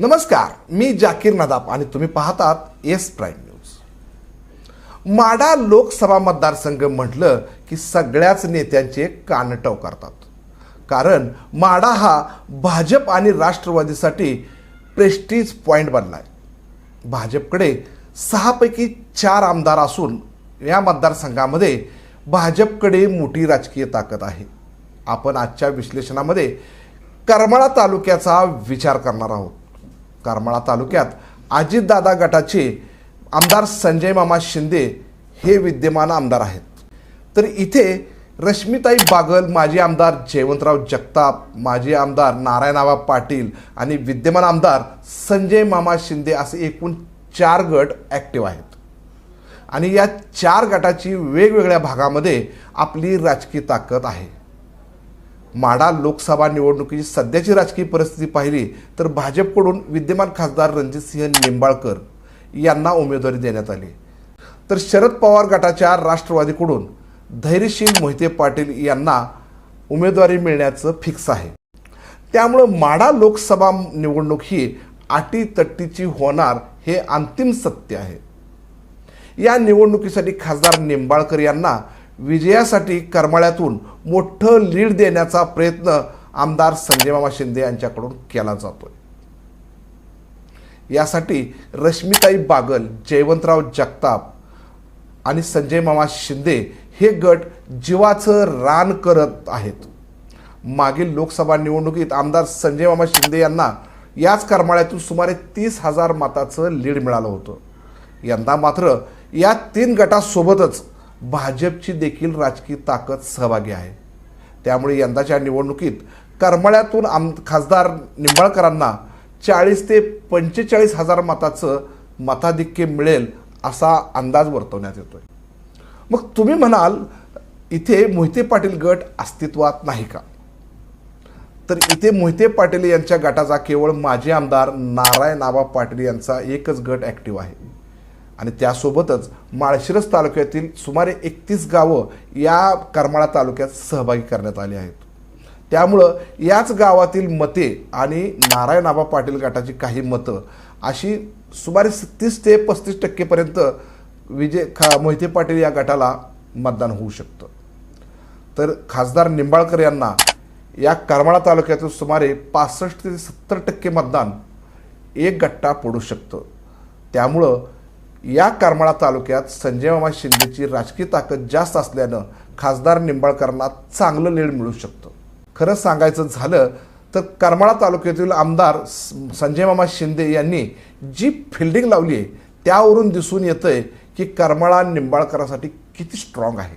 नमस्कार मी जाकीर नदाब आणि तुम्ही पाहतात S Prime News. Madha Lok Sabha मतदारसंघ म्हटलं की सगळ्याच नेत्यांचे कानटव करतात. कारण माडा हा भाजप आणि राष्ट्रवादीसाठी प्रेस्टीज पॉईंट बनला आहे भाजपकडे सहापैकी चार आमदार असून या मतदारसंघामध्ये भाजपकडे मोठी राजकीय ताकद आहे. आपण आजच्या विश्लेषणामध्ये करमाळा तालुक्याचा विचार करणार आहोत. करमाळा तालुक्यात अजितदादा गटाचे आमदार संजय मामा शिंदे हे विद्यमान आमदार आहेत. तर इथे रश्मिताई बागल माजी आमदार जयवंतराव जगताप माजी आमदार नारायणआबा पाटील आणि विद्यमान आमदार संजय मामा शिंदे असे एकूण चार गट ॲक्टिव्ह आहेत. आणि या चार गटाची वेगवेगळ्या भागामध्ये आपली राजकीय ताकद आहे. माडा लोकसभा निवडणुकीची सध्याची राजकीय परिस्थिती पाहिली तर भाजपकडून विद्यमान खासदार रणजितसिंह निंबाळकर यांना उमेदवारी देण्यात आली. तर शरद पवार गटाच्या राष्ट्रवादीकडून धैर्यशील मोहिते पाटील यांना उमेदवारी मिळण्याचं फिक्स आहे. त्यामुळं माडा लोकसभा निवडणूक ही अटीतट्टीची होणार हे अंतिम सत्य आहे. या निवडणुकीसाठी खासदार निंबाळकर यांना विजयासाठी करमाळ्यातून मोठं लीड देण्याचा प्रयत्न आमदार संजय मामा शिंदे यांच्याकडून केला जातोय. यासाठी रश्मिताई बागल जयवंतराव जगताप आणि संजय मामा शिंदे हे गट जीवाचं रान करत आहेत. मागील लोकसभा निवडणुकीत आमदार संजय मामा शिंदे यांना याच करमाळ्यातून सुमारे तीस हजार मताचं लीड मिळालं होतं. यंदा मात्र या तीन गटासोबतच भाजपची देखील राजकीय ताकद सहभागी आहे. त्यामुळे यंदाच्या निवडणुकीत करमाळ्यातून आम खासदार निंबाळकरांना चाळीस ते पंचेचाळीस हजार मताचं मताधिक्य मिळेल असा अंदाज वर्तवण्यात येतोय. मग तुम्ही म्हणाल इथे मोहिते पाटील गट अस्तित्वात नाही का? तर इथे मोहिते पाटील यांच्या गटाचा केवळ माजी आमदार नारायण आबा पाटील यांचा एकच गट ॲक्टिव्ह आहे. आणि त्यासोबतच माळशिरस तालुक्यातील सुमारे एकतीस गावं या करमाळा तालुक्यात सहभागी करण्यात आली आहेत. त्यामुळं याच गावातील मते आणि नारायण आबा पाटील गटाची काही मतं अशी सुमारे तीस ते पस्तीस टक्केपर्यंत विजय खा मोहिते पाटील या गटाला मतदान होऊ शकतं. तर खासदार निंबाळकर यांना या करमाळा तालुक्यातील सुमारे पासष्ट ते सत्तर टक्के मतदान एक गट्टा पडू शकतं. त्यामुळं या करमाळा तालुक्यात संजय मामा शिंदेची राजकीय ताकद जास्त असल्यानं खासदार निंबाळकरांना चांगलं लीड मिळू शकतं. खरं सांगायचं झालं तर करमाळा तालुक्यातील आमदार संजय मामा शिंदे यांनी जी फिल्डिंग लावली आहे त्यावरून दिसून येतंय की करमाळा निंबाळकरांसाठी किती स्ट्रॉंग आहे.